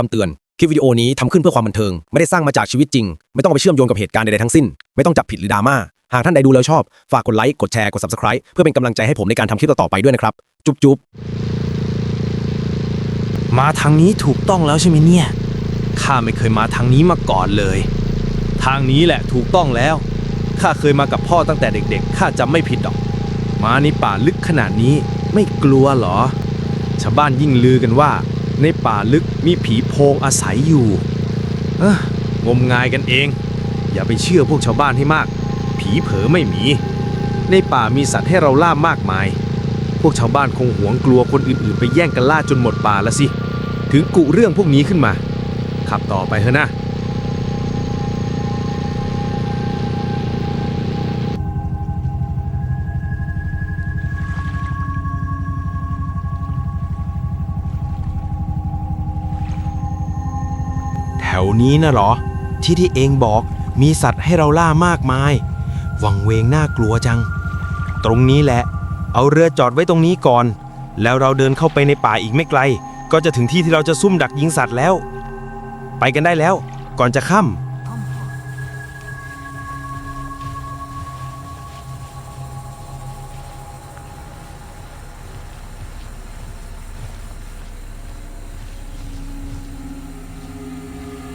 คำเตือน คลิปวิดีโอนี้ทำขึ้นเพื่อความบันเทิง ไม่ได้สร้างมาจากชีวิตจริง ไม่ต้องไปเชื่อมโยงกับเหตุการณ์ใดๆทั้งสิ้น ไม่ต้องจับผิดหรือดราม่า หากท่านใดดูแล้วชอบ ฝากกดไลค์ กดแชร์ กด subscribe เพื่อเป็นกำลังใจให้ผมในการทำคลิปต่อๆไปด้วยนะครับ จุ๊บจุ๊บมาทางนี้ถูกต้องแล้วใช่ไหมเนี่ย ข้าไม่เคยมาทางนี้มาก่อนเลย ทางนี้แหละถูกต้องแล้ว ข้าเคยมากับพ่อตั้งแต่เด็กๆ ข้าจำไม่ผิดหรอก มาในป่าลึกขนาดนี้ไม่กลัวเหรอ ชาวบ้านยิ่งลือกันว่า ในป่าลึกมีผีโพงอาศัยอยู่ เอ้องมงายกันเอง อย่าไปเชื่อพวกชาวบ้านให้มาก ผีเผอไม่มี ในป่ามีสัตว์ให้เราล่ามากมาย พวกชาวบ้านคงหวงกลัวคนอื่นๆ ไปแย่งกันล่าจนหมดป่าละสิ ถึงกุเรื่องพวกนี้ขึ้นมา ขับต่อไปเถอะนะ นี้นะเหรอ ที่ที่เองบอกมีสัตว์ให้เราล่ามากมาย วังเวงน่ากลัวจัง ตรงนี้แหละ เอาเรือจอดไว้ตรงนี้ก่อน แล้วเราเดินเข้าไปในป่าอีกไม่ไกล ก็จะถึงที่ที่เราจะซุ่มดักยิงสัตว์แล้ว ไปกันได้แล้ว ก่อนจะค่ำ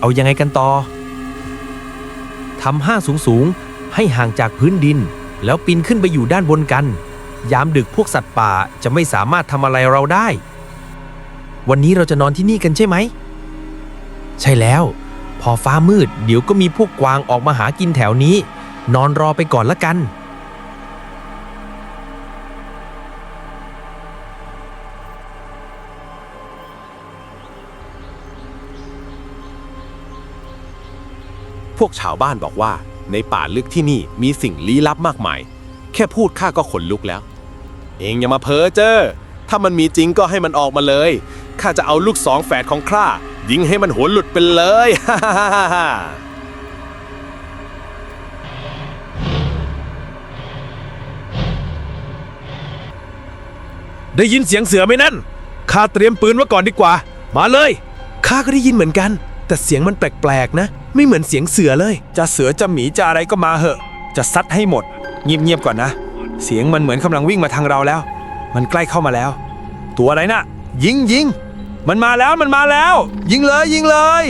เอายังไงกันต่อทำห้างสูงๆ ให้ห่างจากพื้นดิน แล้วปีนขึ้นไปอยู่ด้านบนกัน ยามดึกพวกสัตว์ป่าจะไม่สามารถทำอะไรเราได้ วันนี้เราจะนอนที่นี่กันใช่ไหม ใช่แล้ว พอฟ้ามืด เดี๋ยวก็มีพวกกวางออกมาหากินแถวนี้ นอนรอไปก่อนละกัน พวกชาวบ้านบอกว่า ในป่าลึกที่นี่มีสิ่งลี้ลับมากมาย แค่พูดข้าก็ขนลุกแล้ว เองอย่ามาเพ้อเจ้อถ้ามันมีจริงก็ให้มันออกมาเลยข้าจะเอาลูกสองแฝดของข้ายิงให้มันหัวหลุดไปเลยได้ยินเสียงเสือไหมนั่น ข้าเตรียมปืนไว้ก่อนดีกว่า มาเลย ข้าก็ได้ยินเหมือนกัน แต่เสียงมันแปลกๆนะ ไม่เหมือนเสียงเสือเลย จะเสือจะหมีจะอะไรก็มาเหอะ จะซัดให้หมด เงียบๆก่อนนะ เสียงมันเหมือนกำลังวิ่งมาทางเราแล้ว มันใกล้เข้ามาแล้ว ตัวอะไรนะยิงยิงมันมาแล้วมันมาแล้ว ยิงเลยยิงเลย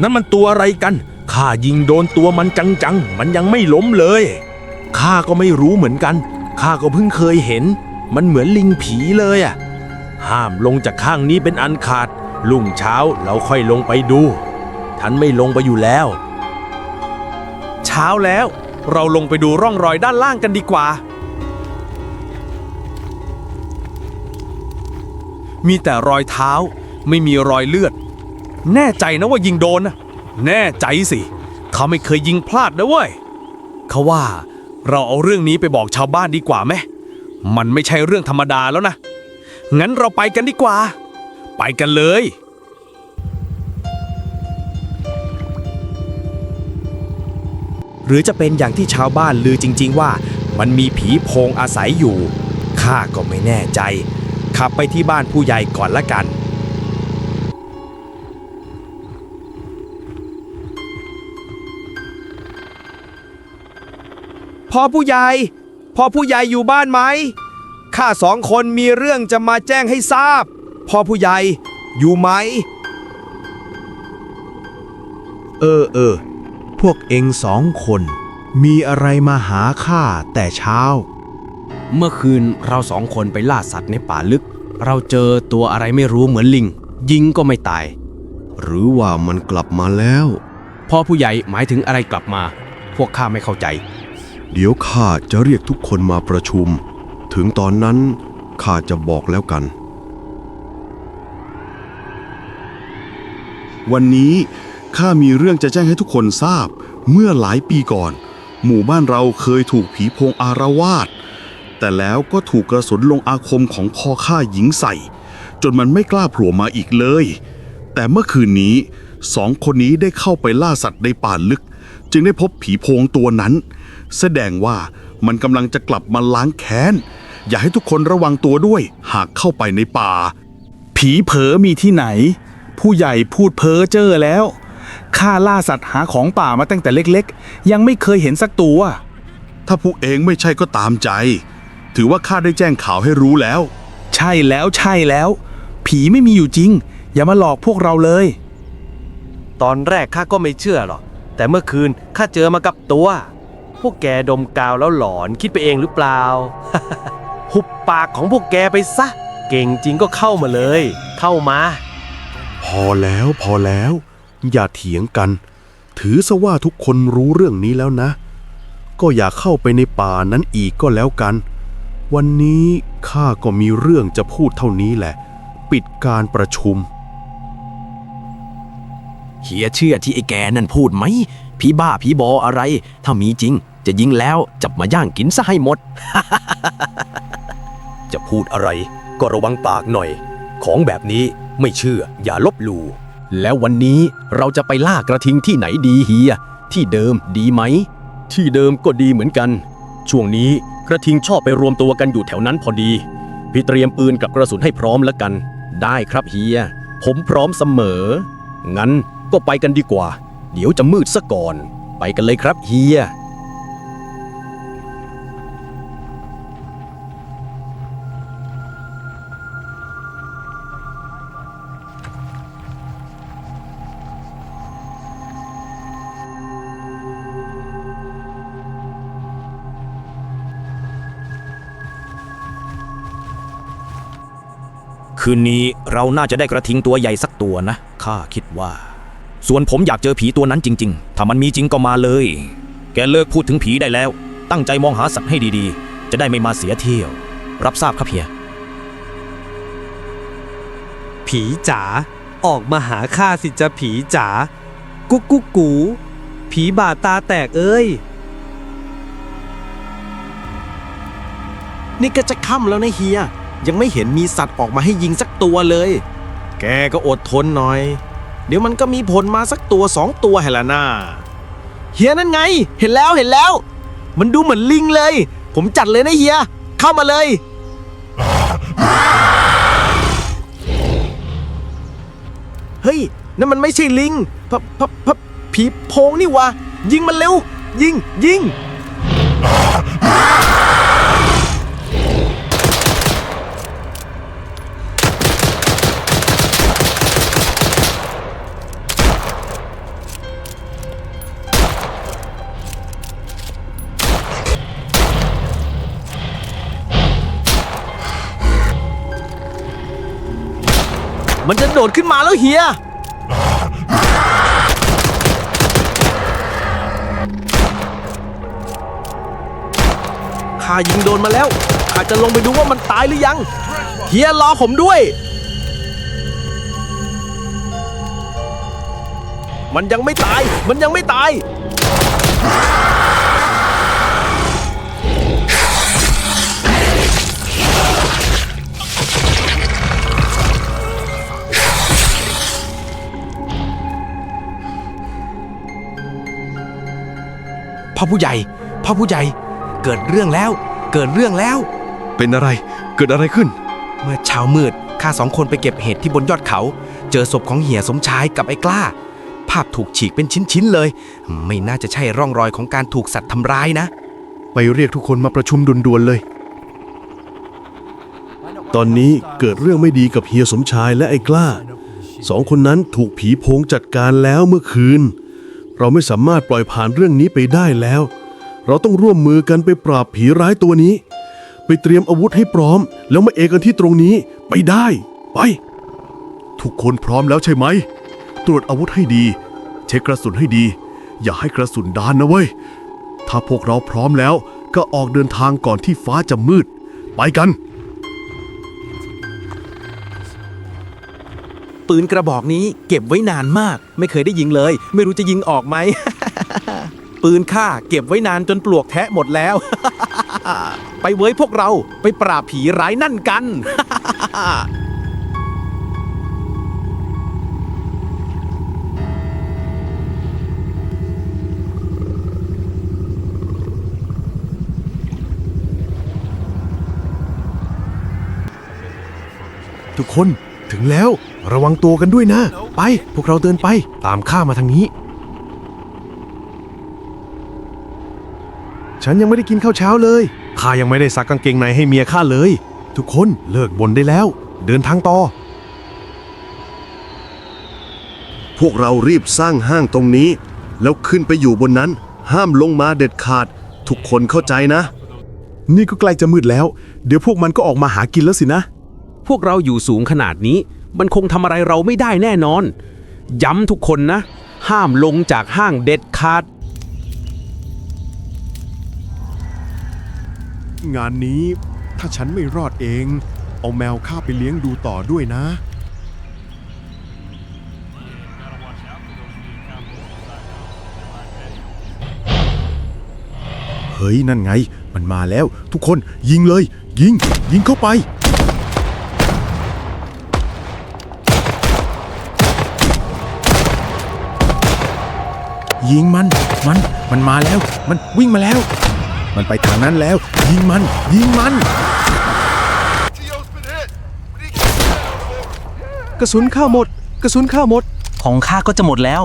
นั่นมันตัวอะไรกัน ข้ายิงโดนตัวมันจังๆ มันยังไม่ล้มเลย ข้าก็ไม่รู้เหมือนกัน ข้าก็เพิ่งเคยเห็น มันเหมือนลิงผีเลยอะ ห้ามลงจากข้างนี้เป็นอันขาด ลุ่งเช้าเราค่อยลงไปดูท่านไม่ลงไปอยู่แล้ว เช้าแล้ว เราลงไปดูร่องรอยด้านล่างกันดีกว่า มีแต่รอยเท้า ไม่มีรอยเลือด แน่ใจนะว่ายิงโดนนะแน่ใจสิเขาไม่เคยยิงพลาดนะเว้ยเขาว่าเราเอาเรื่องนี้ไปบอกชาวบ้านดีกว่าไหมมันไม่ใช่เรื่องธรรมดาแล้วนะ งั้นเราไปกันดีกว่า ไปกันเลย หรือจะเป็นอย่างที่ชาวบ้านลือจริง ๆ ว่า มันมีผีโพงอาศัยอยู่ข้าก็ไม่แน่ใจ ขับไปที่บ้านผู้ใหญ่ก่อนละกัน พ่อผู้ใหญ่พ่อผู้ใหญ่อยู่บ้านไหมข้าสองคนมีเรื่องจะมาแจ้งให้ทราบ พ่อผู้ใหญ่อยู่ไหม เออเออ พวกเองสองคน มีอะไรมาหาข้าแต่เช้า เมื่อคืนเราสองคนไปล่าสัตว์ในป่าลึก เราเจอตัวอะไรไม่รู้เหมือนลิง ยิงก็ไม่ตาย หรือว่ามันกลับมาแล้ว พ่อผู้ใหญ่หมายถึงอะไรกลับมา พวกข้าไม่เข้าใจ เดี๋ยวข้าจะเรียกทุกคนมาประชุม ถึงตอนนั้นข้าจะบอกแล้วกัน วันนี้ข้ามีเรื่องจะแจ้งให้ทุกคนทราบ เมื่อหลายปีก่อน หมู่บ้านเราเคยถูกผีโพงอารวาสแต่แล้วก็ถูกกระสุนลงอาคมของพ่อข้าหญิงใส่ จนมันไม่กล้าโผล่มาอีกเลย แต่เมื่อคืนนี้สองคนนี้ได้เข้าไปล่าสัตว์ในป่าลึก จึงได้พบผีโพงตัวนั้น แสดงว่ามันกำลังจะกลับมาล้างแค้น อย่าให้ทุกคนระวังตัวด้วยหากเข้าไปในป่า ผีเผลอมีที่ไหน ผู้ใหญ่พูดเพ้อเจ้อแล้วข้าล่าสัตว์หาของป่ามาตั้งแต่เล็กๆ ยังไม่เคยเห็นสักตัว ถ้าผู้เองไม่ใช่ก็ตามใจ ถือว่าข้าได้แจ้งข่าวให้รู้แล้ว ใช่แล้วใช่แล้ว ผีไม่มีอยู่จริง อย่ามาหลอกพวกเราเลย ตอนแรกข้าก็ไม่เชื่อหรอก แต่เมื่อคืนข้าเจอมากับตัว พวกแกดมกาวแล้วหลอนคิดไปเองหรือเปล่า หุบปากของพวกแกไปซะ เก่งจริงก็เข้ามาเลย เข้ามา พอแล้วพอแล้ว อย่าเถียงกัน ถือซะว่าทุกคนรู้เรื่องนี้แล้วนะ ก็อย่าเข้าไปในป่านั้นอีกก็แล้วกัน วันนี้ข้าก็มีเรื่องจะพูดเท่านี้แหละ ปิดการประชุม เฮียเชื่อที่ไอ้แกนั่นพูดไหมผีบ้าผีบออะไร ถ้ามีจริง จะยิงแล้วจับมาย่างกินซะให้หมด จะพูดอะไร ก็ระวังปากหน่อย ของแบบนี้ไม่เชื่อ อย่าลบหลู่แล้ววันนี้เราจะไปล่ากระทิงที่ไหนดีเฮีย ที่เดิมดีไหม ที่เดิมก็ดีเหมือนกัน ช่วงนี้กระทิงชอบไปรวมตัวกันอยู่แถวนั้นพอดี พี่เตรียมปืนกับกระสุนให้พร้อมแล้วกัน ได้ครับเฮีย ผมพร้อมเสมอ งั้น ก็ไปกันดีกว่า เดี๋ยวจะมืดซะก่อน ไปกันเลยครับเฮีย คืนนี้เราน่าจะได้กระทิงตัวใหญ่สักตัวนะ ข้าคิดว่า ส่วนผมอยากเจอผีตัวนั้นจริง ๆ ถ้ามันมีจริงก็มาเลย แกเลิกพูดถึงผีได้แล้ว ตั้งใจมองหาสัตว์ให้ดีๆ จะได้ไม่มาเสียเที่ยว รับทราบครับเฮีย ผีจ๋าออกมาหาข้าสิจะผีจ๋ากุ๊กกุ๊กกู ผีบาดตาแตกเอ้ย นี่ก็จะค่ำแล้วนะเฮีย ยังไม่เห็นมีสัตว์ออกมาให้ยิงสักตัวเลย แกก็อดทนหน่อย เดี๋ยวมันก็มีผลมาสักตัวสองตัวให้ละน่าเฮียนั่นไง เห็นแล้วเห็นแล้ว มันดูเหมือนลิงเลย ผมจัดเลยนะเฮีย เข้ามาเลย เฮ้ยนั่นมันไม่ใช่ลิงพะพะพะผีโพงนี่วะยิงมันเร็ว ยิงยิง มันจะโดดขึ้นมาแล้วเฮีย ข้ายิงโดนมาแล้วข้าจะลงไปดูว่ามันตายหรือยัง เฮียรอผมด้วย มันยังไม่ตาย มันยังไม่ตาย พ่อผู้ใหญ่ พ่อผู้ใหญ่ เกิดเรื่องแล้ว เกิดเรื่องแล้ว เป็นอะไร เกิดอะไรขึ้น เมื่อเช้ามืดข้าสองคนไปเก็บเห็ดที่บนยอดเขา เจอศพของเหียสมชายกับไอ้กล้า ภาพถูกฉีกเป็นชิ้นๆเลย ไม่น่าจะใช่ร่องรอยของการถูกสัตว์ทำร้ายนะ ไปเรียกทุกคนมาประชุมด่วนๆเลย ตอนนี้เกิดเรื่องไม่ดีกับเฮียสมชายและไอ้กล้า สองคนนั้นถูกผีโพงจัดการแล้วเมื่อคืน เราไม่สามารถปล่อยผ่านเรื่องนี้ไปได้แล้ว เราต้องร่วมมือกันไปปราบผีร้ายตัวนี้ ไปเตรียมอาวุธให้พร้อม แล้วมาเอกันที่ตรงนี้ไปได้ ไป ทุกคนพร้อมแล้วใช่ไหม ตรวจอาวุธให้ดี เช็คกระสุนให้ดี อย่าให้กระสุนด้านนะเว้ย ถ้าพวกเราพร้อมแล้วก็ออกเดินทางก่อนที่ฟ้าจะมืด ไปกัน ปืนกระบอกนี้เก็บไว้นานมาก ไม่เคยได้ยิงเลย ไม่รู้จะยิงออกไหม ปืนข้าเก็บไว้นานจนปลวกแทะหมดแล้ว ไปเว้ยพวกเราไปปราบผีร้ายนั่นกัน ทุกคน ถึงแล้วระวังตัวกันด้วยนะ ไป พวกเราเดินไปตามข้ามาทางนี้ ฉันยังไม่ได้กินข้าวเช้าเลยข้ายังไม่ได้ซักกางเกงในให้เมียข้าเลย ทุกคนเลิกบ่นได้แล้ว เดินทางต่อ พวกเรารีบสร้างห้างตรงนี้ แล้วขึ้นไปอยู่บนนั้น ห้ามลงมาเด็ดขาด ทุกคนเข้าใจนะ นี่ก็ใกล้จะมืดแล้ว เดี๋ยวพวกมันก็ออกมาหากินแล้วสินะ พวกเราอยู่สูงขนาดนี้ มันคงทำอะไรเราไม่ได้แน่นอน ย้ำทุกคนนะ ห้ามลงจากห้างเด็ดขาด งานนี้ถ้าฉันไม่รอดเอง เอาแมวข้าไปเลี้ยงดูต่อด้วยนะ เฮ้ย นั่นไง มันมาแล้ว ทุกคนยิงเลย ยิง ยิงเข้าไป ยิงมัน มัน มันมาแล้ว มันวิ่งมาแล้ว มันไปทางนั้นแล้ว ยิงมัน ยิงมัน กระสุนข้าหมด กระสุนข้าหมด ของข้าก็จะหมดแล้ว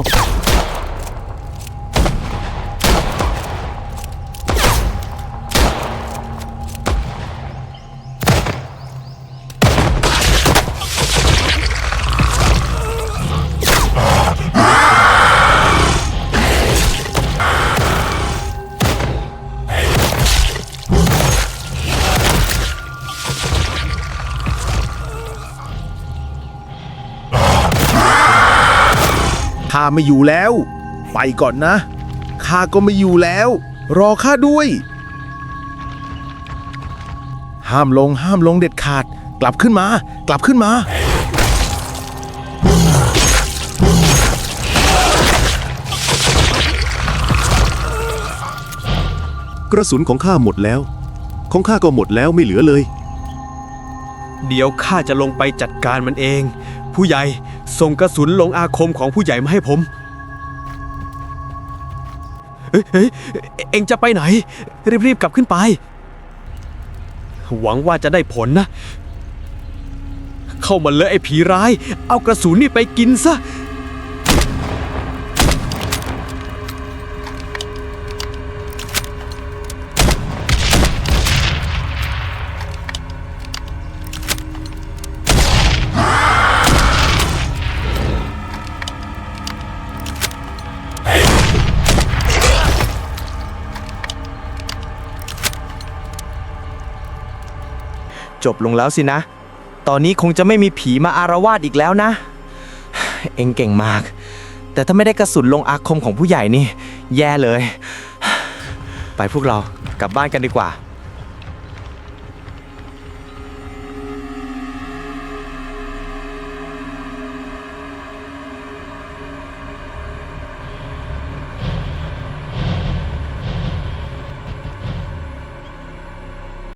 ข้าไม่อยู่แล้ว ไปก่อนนะข้าก็ไม่อยู่แล้ว รอข้าด้วย ห้ามลงห้ามลงเด็ดขาด กลับขึ้นมา กลับขึ้นมากระสุนของข้าหมดแล้ว ของข้าก็หมดแล้วไม่เหลือเลย เดี๋ยวข้าจะลงไปจัดการมันเอง ผู้ใหญ่ ส่งกระสุนลงอาคมของผู้ใหญ่มาให้ผมเฮ้ยเฮ้ยเอ็งจะไปไหน รีบๆกลับขึ้นไป หวังว่าจะได้ผลนะ เข้ามาเลยไอ้ผีร้าย เอากระสุนนี่ไปกินซะ บลงแล้วสินะ ตอนนี้คงจะไม่มีผีมาอารวาสอีกแล้วนะ เอ็งเก่งมาก แต่ถ้าไม่ได้กระสุนลงอาคมของผู้ใหญ่นี่ แย่เลย ไปพวกเรากลับบ้านกันดีกว่า